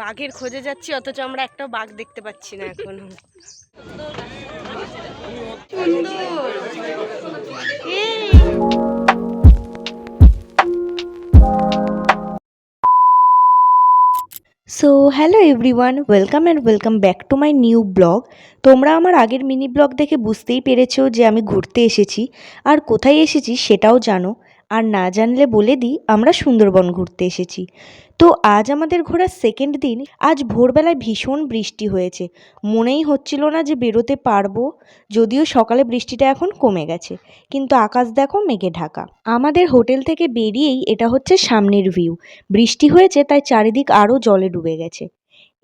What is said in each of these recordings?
বাঘের খোঁজে যাচ্ছি, অথচ আমরা একটা বাঘ দেখতে পাচ্ছি না এখনও। So hello everyone welcome and welcome back to my new blog তোমরা আমার আগের মিনি ব্লগ দেখে বুঝতেই পেরেছ যে আমি ঘুরতে এসেছি। আর কোথায় এসেছি সেটাও জানো। আর না জানলে বলে দিই, আমরা সুন্দরবন ঘুরতে এসেছি। তো আজ আমাদের ঘোরার সেকেন্ড দিন, আজ ভোরবেলায় ভীষণ বৃষ্টি হয়েছে। মনেই হচ্ছিল না যে বেরোতে পারব, যদিও সকালে বৃষ্টিটা এখন কমে গেছে। কিন্তু আকাশ দেখো মেঘে ঢাকা। আমাদের হোটেল থেকে বেরিয়েই এটা হচ্ছে সামনের ভিউ বৃষ্টি হয়েছে, তাই চারিদিক আরও জলে ডুবে গেছে।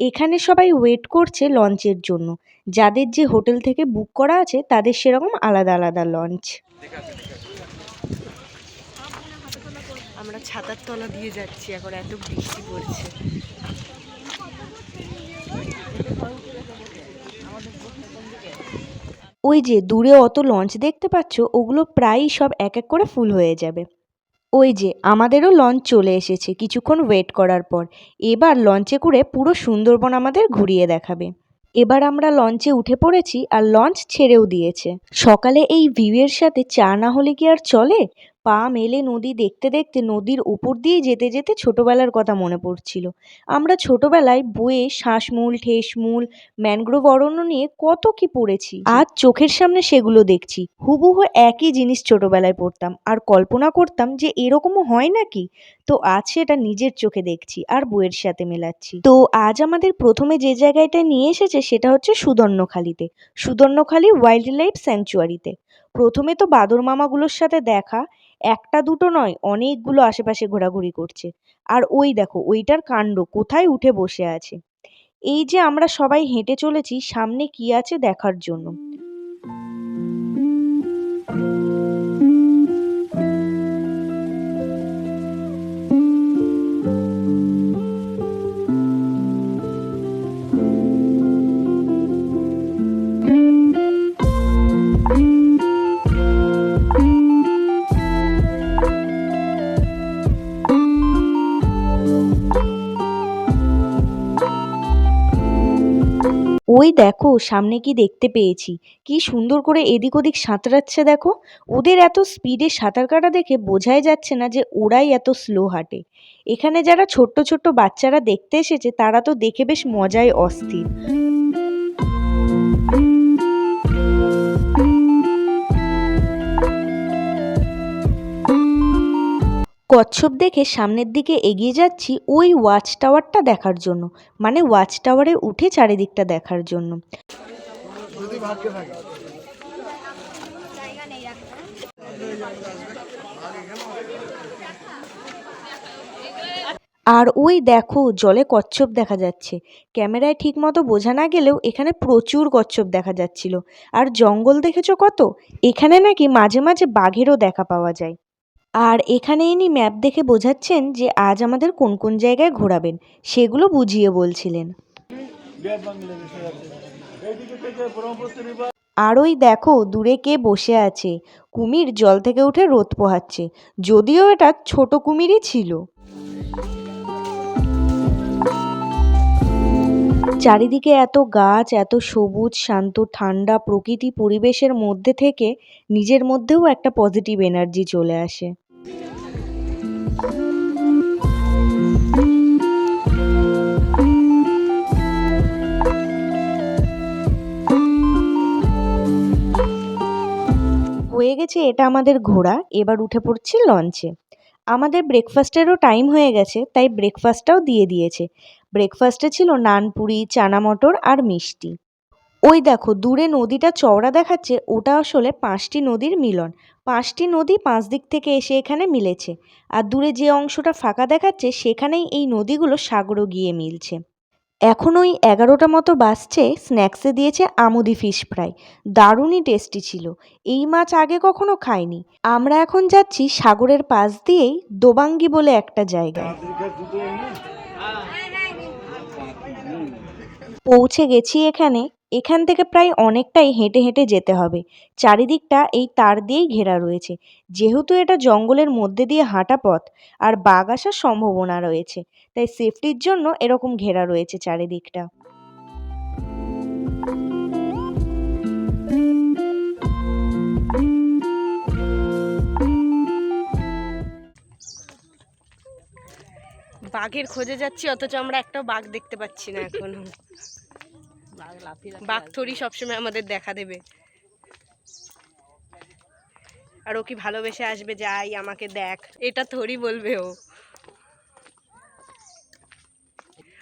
এখানে সবাই ওয়েট করছে লঞ্চের জন্য। যাদের যে হোটেল থেকে বুক করা আছে, তাদের সেরকম আলাদা আলাদা লঞ্চ আমরা ছাতার তলা দিয়ে যাচ্ছি, এখন এত বৃষ্টি পড়ছে। ওই যে দূরে অত লঞ্চ দেখতে পাচ্ছ, ওগুলো প্রায়ই সব এক এক করে ফুল হয়ে যাবে। ওই যে আমাদেরও লঞ্চ চলে এসেছে, কিছুক্ষণ ওয়েট করার পর। এবার লঞ্চে করে পুরো সুন্দরবন আমাদের ঘুরিয়ে দেখাবে। এবার আমরা লঞ্চে উঠে পড়েছি আর লঞ্চ ছেড়েও দিয়েছে। সকালে এই ভিউয়ের সাথে চা না হলে কি আর চলে? পা মেলে নদী দেখতে দেখতে নদীর উপর দিয়ে যেতে যেতে ছোটবেলার কথা মনে পড়ছিল। আমরা ছোটবেলায় বইয়ে শ্বাসমূল, ঠেসমূল, ম্যানগ্রোভ অরণ্য নিয়ে কত কি পড়েছি। আজ চোখের সামনে সেগুলো দেখছি। হুবহু একই জিনিস ছোটবেলায় পড়তাম। আর কল্পনা করতাম যে এরকমও হয় নাকি? তো আজ সেটা নিজের চোখে দেখছি আর বইয়ের সাথে মেলাচ্ছি। তো আজ আমাদের প্রথমে যে জায়গাটায় নিয়ে এসেছে সেটা হচ্ছে সুদর্ণখালিতে। সুদর্ণখালি ওয়াইল্ড লাইফ স্যাংচুয়ারিতে প্রথমে তো বাদর মামাগুলোর সাথে দেখা, একটা দুটো নয়, অনেকগুলো আশেপাশে ঘোরাঘুরি করছে। আর ওই দেখো, ওইটার কাণ্ড, কোথায় উঠে বসে আছে? এই যে আমরা সবাই হেঁটে চলেছি, সামনে কি আছে দেখার জন্য? দেখো, সামনে কি দেখতে পেয়েছি। কি সুন্দর করে এদিক ওদিক সাঁতরাচ্ছে দেখো। ওদের এত স্পিডে সাঁতার কাটা দেখে বোঝাই যাচ্ছে না যে ওরাই এত স্লো হাঁটে। এখানে যারা ছোট্ট ছোট্ট বাচ্চারা দেখতে এসেছে, তারা তো দেখে বেশ মজায় অস্থির। কচ্ছপ দেখে সামনের দিকে এগিয়ে যাচ্ছি ওই ওয়াচ টাওয়ারটা দেখার জন্য মানে ওয়াচ টাওয়ারে উঠে চারিদিকটা দেখার জন্য। আর ওই দেখো, জলে কচ্ছপ দেখা যাচ্ছে। ক্যামেরায় ঠিকমতো বোঝা না গেলেও এখানে প্রচুর কচ্ছপ দেখা যাচ্ছিল। আর জঙ্গল দেখেছ কত? এখানে নাকি মাঝে মাঝে বাঘেরও দেখা পাওয়া যায়। আর এখানে ইনি ম্যাপ দেখে বোঝাচ্ছেন যে আজ আমাদের কোন কোন জায়গায় ঘোরাবেন, সেগুলো বুঝিয়ে বলছিলেন। আর ওই দেখো, দূরে কে বসে আছে। কুমির জল থেকে উঠে রোদ পোহাচ্ছে। যদিও এটা ছোট কুমিরই ছিল। চারিদিকে এত গাছ, এত সবুজ, শান্ত, ঠান্ডা প্রকৃতি পরিবেশের মধ্যে থেকে নিজের মধ্যেও একটা পজিটিভ এনার্জি চলে আসে। হয়ে গেছে এটা আমাদের ঘোরা এবার উঠে পড়ছি লঞ্চে আমাদের ব্রেকফাস্টেরও টাইম হয়ে গেছে, তাই ব্রেকফাস্টটাও দিয়ে দিয়েছে। ব্রেকফাস্টে ছিল নানপুরি চানা মটর আর মিষ্টি। ওই দেখো, দূরে নদীটা চওড়া দেখাচ্ছে, ওটা আসলে পাঁচটি নদীর মিলন। পাঁচটি নদী পাঁচ দিক থেকে এসে এখানে মিলেছে। আর দূরে যে অংশটা ফাঁকা দেখাচ্ছে, সেখানেই এই নদীগুলো সাগরও গিয়ে মিলছে। এখন ওই এগারোটা মতো বাসছে স্ন্যাক্সে দিয়েছে আমুদি ফিশ ফ্রাই দারুণই টেস্টি ছিল। এই মাছ আগে কখনো খাইনি। আমরা এখন যাচ্ছি সাগরের পাশ দিয়েই দোবাঙ্গি বলে একটা জায়গায়। পৌঁছে গেছি এখানে এখান থেকে প্রায় অনেকটাই হেঁটে হেঁটে যেতে হবে। চারিদিকটা এই তার দিয়েই ঘেরা রয়েছে। যেহেতু এটা জঙ্গলের মধ্যে দিয়ে হাঁটা পথ, আর বাঘ আসার সম্ভাবনা রয়েছে, তাই সেফটির জন্য এরকম ঘেরা রয়েছে চারিদিকটা। বাঘের খোঁজে যাচ্ছি, অথচ আমরা একটাও বাঘ দেখতে পাচ্ছি না এখনও। বাঘ থরি সবসময় আমাদের দেখা দেবে। আর ও কি ভালোবেসে আসবে? যাই, আমাকে দেখ। এটা থরি বলবে ও।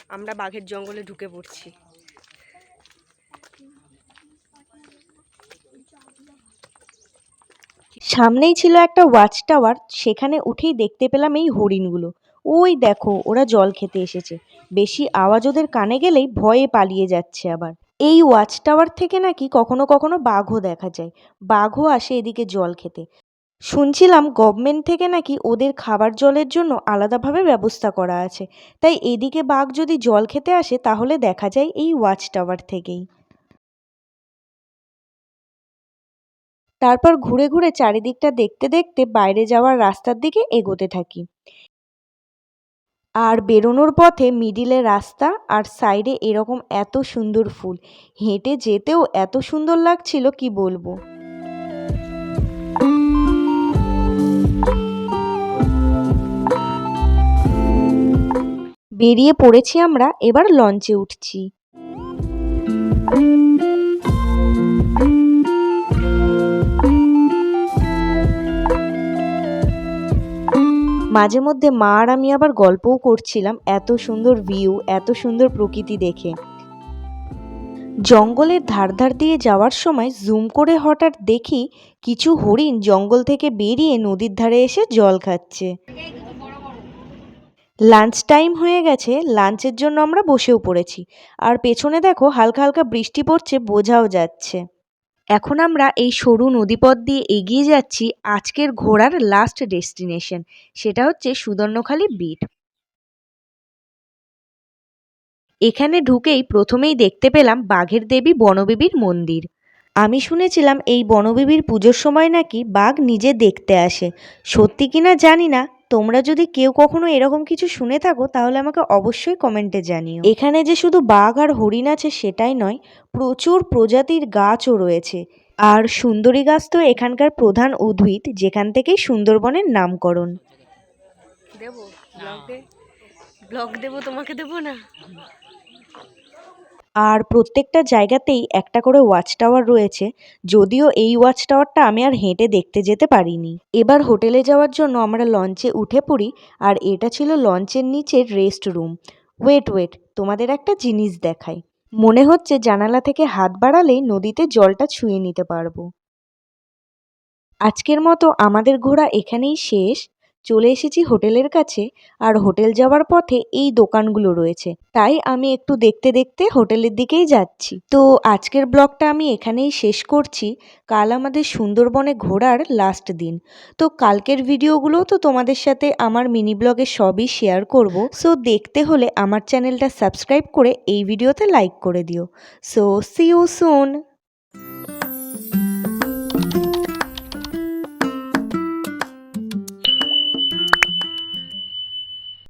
আমরা বাঘের জঙ্গলে ঢুকে পড়ছি। সামনেই ছিল একটা ওয়াচ টাওয়ার সেখানে উঠেই দেখতে পেলাম এই হরিণগুলো। ওই দেখো, ওরা জল খেতে এসেছে। বেশি আওয়াজ ওদের কানে গেলেই ভয়ে পালিয়ে যাচ্ছে আবার। এই ওয়াচ টাওয়ার থেকে নাকি কখনো কখনো বাঘও দেখা যায়। বাঘও আসে এদিকে জল খেতে। শুনছিলাম গভর্নমেন্ট থেকে নাকি ওদের খাবার জলের জন্য আলাদাভাবে ব্যবস্থা করা আছে। তাই এদিকে বাঘ যদি জল খেতে আসে, তাহলে দেখা যায় এই ওয়াচ টাওয়ার থেকেই। তারপর ঘুরে ঘুরে চারিদিকটা দেখতে দেখতে বাইরে যাওয়ার রাস্তার দিকে এগোতে থাকি। আর বেরোনোর পথে মিডিলে রাস্তা আর সাইডে এরকম এত সুন্দর ফুল। হেঁটে যেতেও এত সুন্দর লাগছিল, কি বলব? বেরিয়ে পড়েছি আমরা, এবার লঞ্চে উঠছি। মাঝে মধ্যে মা আর আমি আবার গল্পও করছিলাম এত সুন্দর ভিউ এত সুন্দর প্রকৃতি দেখে। জঙ্গলের ধার ধার দিয়ে যাওয়ার সময় জুম করে হঠাৎ দেখি কিছু হরিণ জঙ্গল থেকে বেরিয়ে নদীর ধারে এসে জল খাচ্ছে। লাঞ্চ টাইম হয়ে গেছে লাঞ্চের জন্য আমরা বসেও পড়েছি। আর পেছনে দেখো হালকা হালকা বৃষ্টি পড়ছে, বোঝাও যাচ্ছে। এখন আমরা এই সরু নদীপথ দিয়ে এগিয়ে যাচ্ছি আজকের ঘোরার লাস্ট ডেস্টিনেশন সেটা হচ্ছে সুদর্ণখালি বিট এখানে ঢুকেই প্রথমেই দেখতে পেলাম বাঘের দেবী বনবিবির মন্দির। আমি শুনেছিলাম এই বনবিবির পুজোর সময় নাকি বাঘ নিজে দেখতে আসে। সত্যি কিনা জানি না তোমরা যদি কেউ কখনো এরকম কিছু শুনে থাকো তাহলে আমাকে অবশ্যই কমেন্টে জানিও। এখানে যে শুধু বাঘ আর হরিণ আছে সেটাই নয় প্রচুর প্রজাতির গাছও রয়েছে। আর সুন্দরী গাছ তো এখানকার প্রধান উদ্ভিদ যেখান থেকেই সুন্দরবনের নামকরণ। দেবো? ব্লগ দেব ব্লগ দেবো? তোমাকে দেবো না? আর প্রত্যেকটা জায়গাতেই একটা করে ওয়াচ টাওয়ার রয়েছে, যদিও এই ওয়াচ টাওয়ারটা আমি আর হেঁটে দেখতে যেতে পারিনি। এবার হোটেলে যাওয়ার জন্য আমরা লঞ্চে উঠে পড়ি, আর এটা ছিল লঞ্চের নিচের রেস্ট রুম ওয়েট ওয়েট তোমাদের একটা জিনিস দেখাই। মনে হচ্ছে জানালা থেকে হাত বাড়ালেই নদীতে জলটা ছুঁয়ে নিতে পারব। আজকের মতো আমাদের ঘোরা এখানেই শেষ। চলে এসেছি হোটেলের কাছে আর হোটেল যাওয়ার পথে এই দোকানগুলো রয়েছে। তাই আমি একটু দেখতে দেখতে হোটেলের দিকেই যাচ্ছি। তো আজকের ব্লগটা আমি এখানেই শেষ করছি। কাল আমাদের সুন্দরবনে ঘোরার লাস্ট দিন। তো কালকের ভিডিওগুলোও তো তোমাদের সাথে আমার মিনি ব্লগে সবই শেয়ার করব। সো দেখতে হলে আমার চ্যানেলটা সাবস্ক্রাইব করে এই ভিডিওতে লাইক করে দিও। So C you soon